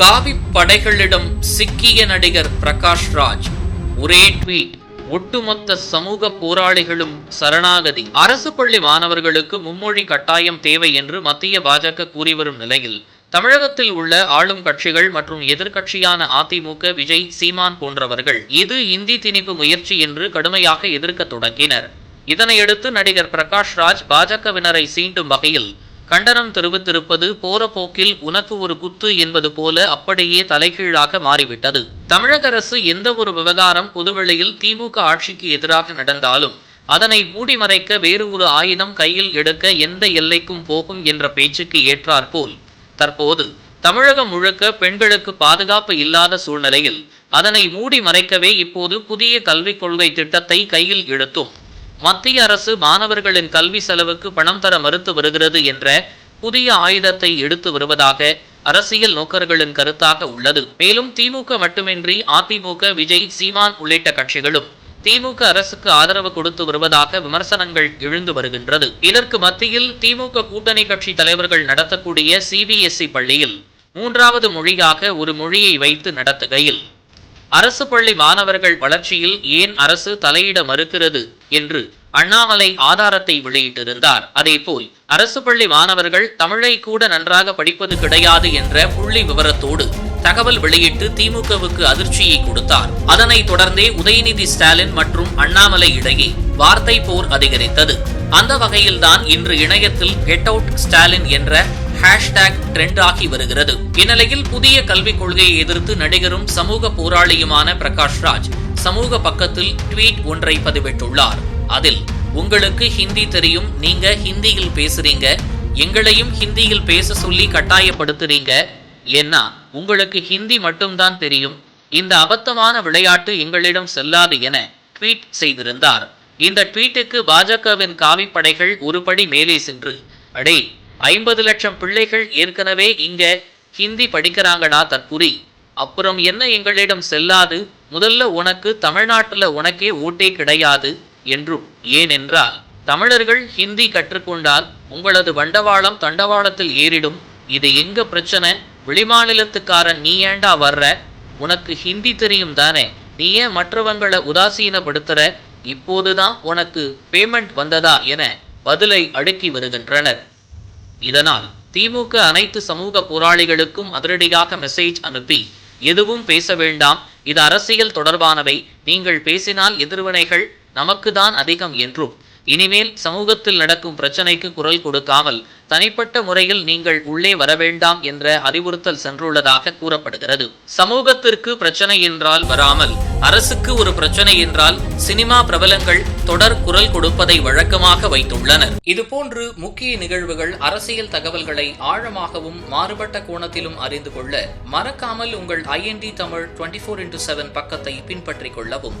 காவி படைகளிடம் சிக்கிய நடிகர் பிரகாஷ் ராஜ். ஒரே ட்வீட் ஒட்டுமொத்த சமூக போராளிகளும் சரணாகதி. அரசு பள்ளி மாணவர்களுக்கு மும்மொழி கட்டாயம் தேவை என்று மத்திய பாஜக கூறி வரும் நிலையில் தமிழகத்தில் உள்ள ஆளும் கட்சிகள் மற்றும் எதிர்க்கட்சியான அதிமுக விஜய் சீமான் போன்றவர்கள் இது இந்தி திணிப்பு முயற்சி என்று கடுமையாக எதிர்க்க தொடங்கினர். இதனையடுத்து நடிகர் பிரகாஷ் ராஜ் பாஜகவினரை சீண்டும் வகையில் கண்டனம் தெரிவித்திருப்பது போற போக்கில் உனக்கு ஒரு குத்து என்பது போல அப்படியே தலைகீழாக மாறிவிட்டது. தமிழக அரசு எந்த ஒரு விவகாரம் பொதுவெளியில் திமுக ஆட்சிக்கு எதிராக நடந்தாலும் அதனை மூடி மறைக்க வேறு ஒரு ஆயுதம் கையில் எடுக்க எந்த எல்லைக்கும் போகும் என்ற பேச்சுக்கு ஏற்றாற்போல் தற்போது தமிழகம் முழுக்க பெண்களுக்கு பாதுகாப்பு இல்லாத சூழ்நிலையில் அதனை மூடி மறைக்கவே இப்போது புதிய கல்விக் கொள்கை திட்டத்தை கையில் எடுத்தோம். மத்திய அரசு மாணவர்களின் கல்வி செலவுக்கு பணம் தர மறுத்து வருகிறது என்ற புதிய ஆயுதத்தை எடுத்து வருவதாக அரசியல் நோக்கர்களின் கருத்தாக உள்ளது. மேலும் திமுக மட்டுமின்றி அதிமுக விஜய் சீமான் உள்ளிட்ட கட்சிகளும் திமுக அரசுக்கு ஆதரவு கொடுத்து வருவதாக விமர்சனங்கள் எழுந்து வருகின்றது. இதற்கு மத்தியில் திமுக கூட்டணி கட்சி தலைவர்கள் நடத்தக்கூடிய சிபிஎஸ்இ பள்ளியில் மூன்றாவது மொழியாக ஒரு மொழியை வைத்து நடத்துகையில் அரசு பள்ளி மாணவர்கள் வளர்ச்சியில் ஏன் அரசு தலையிட மறுக்கிறது? என்று அண்ணாமலை ஆதாரத்தை வெளியிட்டிருந்தார். அதேபோல் அரசு பள்ளி மாணவர்கள் தமிழை கூட நன்றாக படிப்பது கிடையாது என்ற புள்ளி விவரத்தோடு தகவல் வெளியிட்டு திமுகவுக்கு அதிர்ச்சியை கொடுத்தார். அதனைத் தொடர்ந்தே உதயநிதி ஸ்டாலின் மற்றும் அண்ணாமலை இடையே வார்த்தை போர் அதிகரித்தது. அந்த வகையில்தான் இன்று இணையத்தில் கெட் அவுட் ஸ்டாலின் என்ற ஹேஷ்டேக் ட்ரெண்ட் ஆகி வருகிறது. இந்நிலையில் புதிய கல்விக் கொள்கையை எதிர்த்து நடிகரும் சமூக போராளியுமான பிரகாஷ் ராஜ் சமூக பக்கத்தில் ட்வீட் ஒன்றை பதிவிட்டுள்ளார். அதில் உங்களுக்கு ஹிந்தி தெரியும் நீங்க ஹிந்தியில் பேசுறீங்க எங்களையும் ஹிந்தியில் பேச சொல்லி கட்டாயப்படுத்துறீங்க. ஏன்னா உங்களுக்கு ஹிந்தி மட்டும்தான் தெரியும். இந்த அபத்தமான விளையாட்டு எங்களிடம் செல்லாது என ட்வீட் செய்திருந்தார். இந்த ட்வீட்டுக்கு பாஜகவின் காவிப்படைகள் ஒருபடி மேலே சென்று அடே ஐம்பது லட்சம் பிள்ளைகள் ஏற்கனவே இங்க ஹிந்தி படிக்கிறாங்கடா தற்குறி அப்புறம் என்ன எங்களிடம் செல்லாது? முதல்ல உனக்கு தமிழ்நாட்டில் உனக்கே ஓட்டே கிடையாது. என்றும். ஏனென்றால் தமிழர்கள் ஹிந்தி கற்றுக்கொண்டால் உங்களது வண்டவாளம் தண்டவாளத்தில் ஏறிடும். இது எங்க பிரச்சனை? வெளிமாநிலத்துக்காரன் நீ ஏண்டா வர்ற? உனக்கு ஹிந்தி தெரியும் தானே? நீ ஏன் மற்றவங்களை உதாசீனப்படுத்துற? இப்போதுதான் உனக்கு பேமெண்ட் வந்ததா என பதிலை அடுக்கி வருகின்றனர். இதனால் திமுக அனைத்து சமூக போராளிகளுக்கும் அதிரடியாக மெசேஜ் அனுப்பி எதுவும் பேச வேண்டாம். இது அரசியல் தொடர்பானவை. நீங்கள் பேசினால் எதிர்வினைகள் நமக்கு தான் அதிகம் என்றும். இனிமேல் சமூகத்தில் நடக்கும் பிரச்சனைக்கு குரல் கொடுக்காமல் தனிப்பட்ட முறையில் நீங்கள் உள்ளே வர வேண்டாம் என்ற அறிவுறுத்தல் சென்றுள்ளதாக கூறப்படுகிறது. சமூகத்திற்கு பிரச்சனை என்றால் வராமல் அரசுக்கு ஒரு பிரச்சனை என்றால் சினிமா பிரபலங்கள் தொடர் குரல் கொடுப்பதை வழக்கமாக வைத்துள்ளனர். இதுபோன்று முக்கிய நிகழ்வுகள் அரசியல் தகவல்களை ஆழமாகவும் மாறுபட்ட கோணத்திலும் அறிந்து கொள்ள மறக்காமல் உங்கள் IND Tamil twenty four into seven பக்கத்தை பின்பற்றிக் கொள்ளவும்.